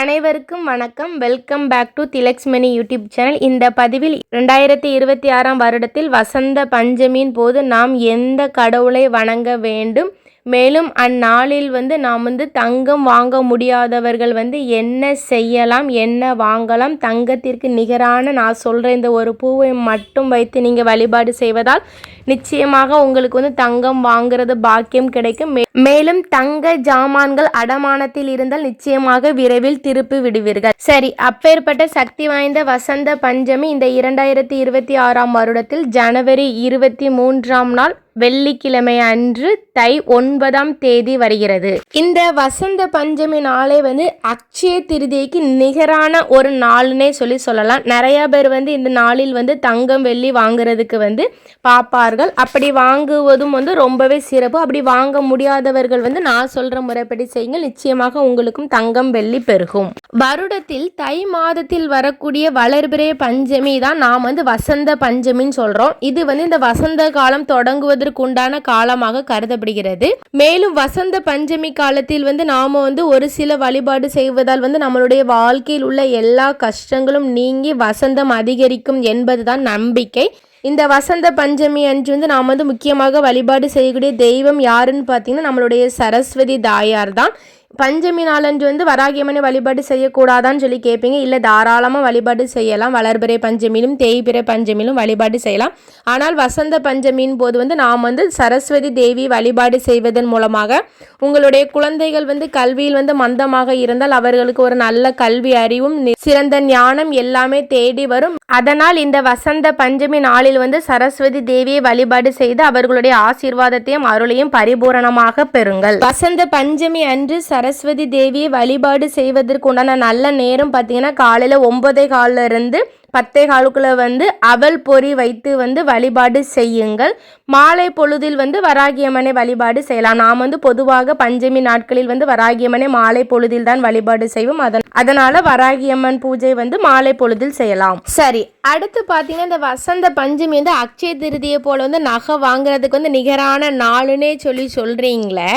அனைவருக்கும் வணக்கம். Welcome back to Thilaksmani YouTube channel இந்த பதிவில் ரெண்டாயிரத்தி இருபத்தி ஆறாம் வருடத்தில் வசந்த பஞ்சமியின் போது நாம் எந்த கடவுளை வணங்க வேண்டும்? மேலும் அந்நாளில் வந்து நாம் வந்து தங்கம் வாங்க முடியாதவர்கள் வந்து என்ன செய்யலாம் என்ன வாங்கலாம் தங்கத்திற்கு நிகரான நான் சொல்கிற இந்த ஒரு பூவை மட்டும் வைத்து நீங்கள் வழிபாடு செய்வதால் நிச்சயமாக உங்களுக்கு வந்து தங்கம் வாங்குறது பாக்கியம் கிடைக்கும். மேலும் தங்க ஜாமான்கள் அடமானத்தில் இருந்தால் நிச்சயமாக விரைவில் திருப்பி விடுவீர்கள். சரி அப்பேற்பட்ட சக்தி வாய்ந்த வசந்த பஞ்சமி இந்த இரண்டாயிரத்தி இருபத்தி ஆறாம் வருடத்தில் ஜனவரி இருபத்தி மூன்றாம் நாள் வெள்ளிக்கிழமை அன்று தை ஒன்பதாம் தேதி வருகிறது. இந்த வசந்த பஞ்சமி நாளே வந்து அக்ஷய திருதிக்கு நிகரான ஒரு நாள்னே சொல்லி சொல்லலாம். நிறைய பேர் வந்து இந்த நாளில் வந்து தங்கம் வெள்ளி வாங்குறதுக்கு வந்து பார்ப்பார்கள். அப்படி வாங்குவதும் வந்து ரொம்பவே சிறப்பு. அப்படி வாங்க முடியாதவர்கள் வந்து நான் சொல்ற முறைப்படி செய்யுங்க நிச்சயமாக உங்களுக்கும் தங்கம் வெள்ளி பெருகும். வருடத்தில் தை மாதத்தில் வரக்கூடிய வளர்பிறை பஞ்சமி தான் நாம் வந்து வசந்த பஞ்சமின்னு சொல்றோம். இது வந்து இந்த வசந்த காலம் தொடங்குவது உண்டான காலமாக கருதப்படுகிறது. மேலும் வசந்த பஞ்சமி காலத்தில் வந்து நாம வந்து ஒரு சில வழிபாடு செய்வதால் வந்து நம்மளுடைய வாழ்க்கையில் உள்ள எல்லா கஷ்டங்களும் நீங்கி வசந்தம் அதிகரிக்கும் என்பதுதான் நம்பிக்கை. இந்த வசந்த பஞ்சமி அன்று வந்து நாம் வந்து முக்கியமாக வழிபாடு செய்யக்கூடிய தெய்வம் யாருன்னு பார்த்தீங்கன்னா நம்மளுடைய சரஸ்வதி தாயார் தான் பஞ்சமி நாளன்று வந்து வராகியம்மனை வழிபாடு செய்யக்கூடாதான்னு சொல்லி கேட்பீங்க இல்லை தாராளமாக வழிபாடு செய்யலாம். வளர்பிறை பஞ்சமியிலும் தேய்பிறை பஞ்சமியிலும் வழிபாடு செய்யலாம். ஆனால் வசந்த பஞ்சமியின் போது வந்து நாம் வந்து சரஸ்வதி தேவி வழிபாடு செய்வதன் மூலமாக உங்களுடைய குழந்தைகள் வந்து கல்வியில் வந்து மந்தமாக இருந்தால் அவர்களுக்கு ஒரு நல்ல கல்வி அறிவும் சிறந்த ஞானம் எல்லாமே தேடி வரும். அதனால் இந்த வசந்த பஞ்சமி நாளில் வந்து சரஸ்வதி தேவியை வழிபாடு செய்து அவர்களுடைய ஆசீர்வாதத்தையும் அருளையும் பரிபூரணமாக பெறுங்கள். வசந்த பஞ்சமி அன்று சரஸ்வதி தேவியை வழிபாடு செய்வதற்கு உண்டான நல்ல நேரம் பார்த்தீங்கன்னா காலையில் ஒம்பதே காலில் இருந்து பத்தே காலுக்குள்ள வந்து அவல் பொறி வைத்து வந்து வழிபாடு செய்யுங்கள். மாலை பொழுதில் வந்து வராகியம்மனை வழிபாடு செய்யலாம். நாம் வந்து பொதுவாக பஞ்சமி நாட்களில் வந்து வராகியம்மனை மாலை பொழுதில் தான் வழிபாடு செய்வோம். அதன் அதனால வராகியம்மன் பூஜை வந்து மாலை பொழுதில் செய்யலாம். சரி அடுத்து பார்த்தீங்கன்னா இந்த வசந்த பஞ்சமி வந்து அக்ஷய திருதியை போல் வந்து நகை வாங்குறதுக்கு வந்து நிகரான நாளுன்னே சொல்லி சொல்கிறீங்களே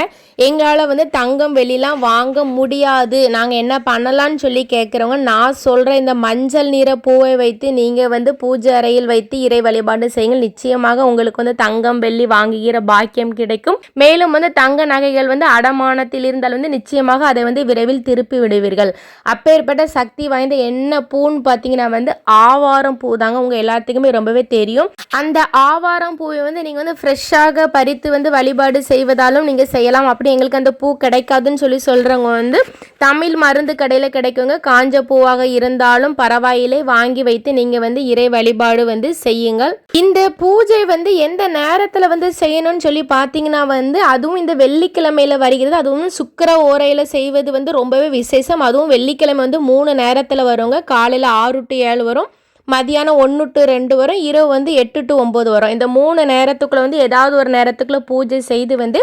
எங்களால் வந்து தங்கம் வெளிலாம் வாங்க முடியாது. நாங்கள் என்ன பண்ணலான்னு சொல்லி கேட்குறவங்க நான் சொல்கிற இந்த மஞ்சள் நிற பூவை வைத்து நீங்கள் வந்து பூஜை அறையில் வைத்து இறை வழிபாடு செய்யுங்கள். நிச்சயமாக உங்களுக்கு வந்து தங்கம் வெள்ளி வாங்குகிற பாக்கியம் கிடைக்கும். மேலும் வந்து தங்க நகைகள் வந்து அடமானத்தில் இருந்தால் வந்து நிச்சயமாக அதை வந்து விரைவில் திருப்பி விடுவீர்கள். அப்பேற்பட்ட சக்தி வாய்ந்த என்ன பூன்னு பார்த்தீங்கன்னா வந்து ஆவாரம் பூ தாங்க உங்கள் எல்லாத்துக்குமே ரொம்பவே தெரியும். அந்த ஆவாரம் பூவை வந்து நீங்கள் வந்து ஃப்ரெஷ்ஷாக பறித்து வந்து வழிபாடு செய்வதாலும் நீங்கள் செய்யலாம். அப்படி எங்களுக்கு அந்த பூ கிடைக்காதுன்னு சொல்லி சொல்கிறவங்க வந்து தமிழ் மருந்து கடையில் கிடைக்குங்க. காஞ்ச பூவாக இருந்தாலும் பரவாயில்லை. வாங்கி வைத்து நீங்கள் வந்து இறை வழிபாடு வந்து செய்யுங்கள். இந்த பூஜை வந்து எந்த நேரத்தில் வந்து செய்யணும்னு சொல்லி பார்த்தீங்கன்னா வந்து அதுவும் இந்த வெள்ளிக்கிழமையில் வருகிறது. அதுவும் சுக்கர ஓரையில் செய்வது வந்து ரொம்பவே விசேஷம். அதுவும் வெள்ளிக்கிழமை வந்து மூணு நேரத்தில் வருங்க. காலையில் ஆறு டு ஏழு வரும். மதியானம் ஒன்று டு ரெண்டு வரும் இரவு வந்து எட்டு டு ஒம்பது வரும். இந்த மூணு நேரத்துக்குள்ளே வந்து ஏதாவது ஒரு நேரத்துக்குள்ளே பூஜை செய்து வந்து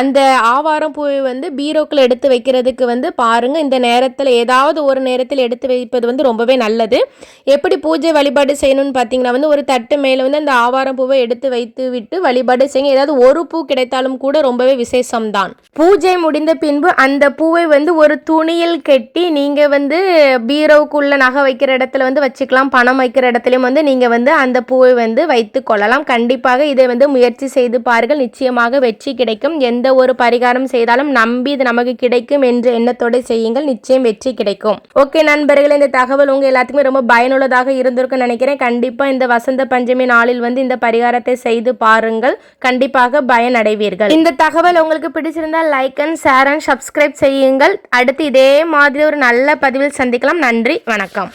அந்த ஆவாரம் பூவை வந்து பீரோக்கில் எடுத்து வைக்கிறதுக்கு வந்து பாருங்கள் இந்த நேரத்தில் ஏதாவது ஒரு நேரத்தில் எடுத்து வைப்பது வந்து ரொம்பவே நல்லது. எப்படி பூஜை வழிபாடு செய்யணும்னு பார்த்தீங்கன்னா வந்து ஒரு தட்டு மேலே வந்து அந்த ஆவாரம் பூவை எடுத்து வைத்து விட்டு வழிபாடு செய்யுங்க. ஏதாவது ஒரு பூ கிடைத்தாலும் கூட ரொம்பவே விசேஷம்தான். பூஜை முடிந்த பின்பு அந்த பூவை வந்து ஒரு துணியில் கட்டி நீங்கள் வந்து பீரோவுக்குள்ள நகை வைக்கிற இடத்துல வந்து வச்சுக்கலாம். பணம் பழம் வைக்கிற இடத்துலையும் வந்து நீங்கள் வந்து அந்த பூவை வந்து வைத்து கொள்ளலாம். கண்டிப்பாக இதை வந்து முயற்சி செய்து பாருங்கள். நிச்சயமாக வெற்றி கிடைக்கும். எந்த ஒரு பரிகாரம் செய்தாலும் நம்பி இது நமக்கு கிடைக்கும் என்ற எண்ணத்தோடு செய்யுங்கள். நிச்சயம் வெற்றி கிடைக்கும். ஓகே நண்பர்கள் இந்த தகவல் உங்கள் எல்லாத்துக்குமே ரொம்ப பயனுள்ளதாக இருந்திருக்கும் நினைக்கிறேன். கண்டிப்பாக இந்த வசந்த பஞ்சமி நாளில் வந்து இந்த பரிகாரத்தை செய்து பாருங்கள். கண்டிப்பாக பயனடைவீர்கள். இந்த தகவல் உங்களுக்கு பிடிச்சிருந்தால் like and share and subscribe செய்யுங்கள். அடுத்து இதே மாதிரி ஒரு நல்ல பதிவில் சந்திக்கலாம். நன்றி. வணக்கம்.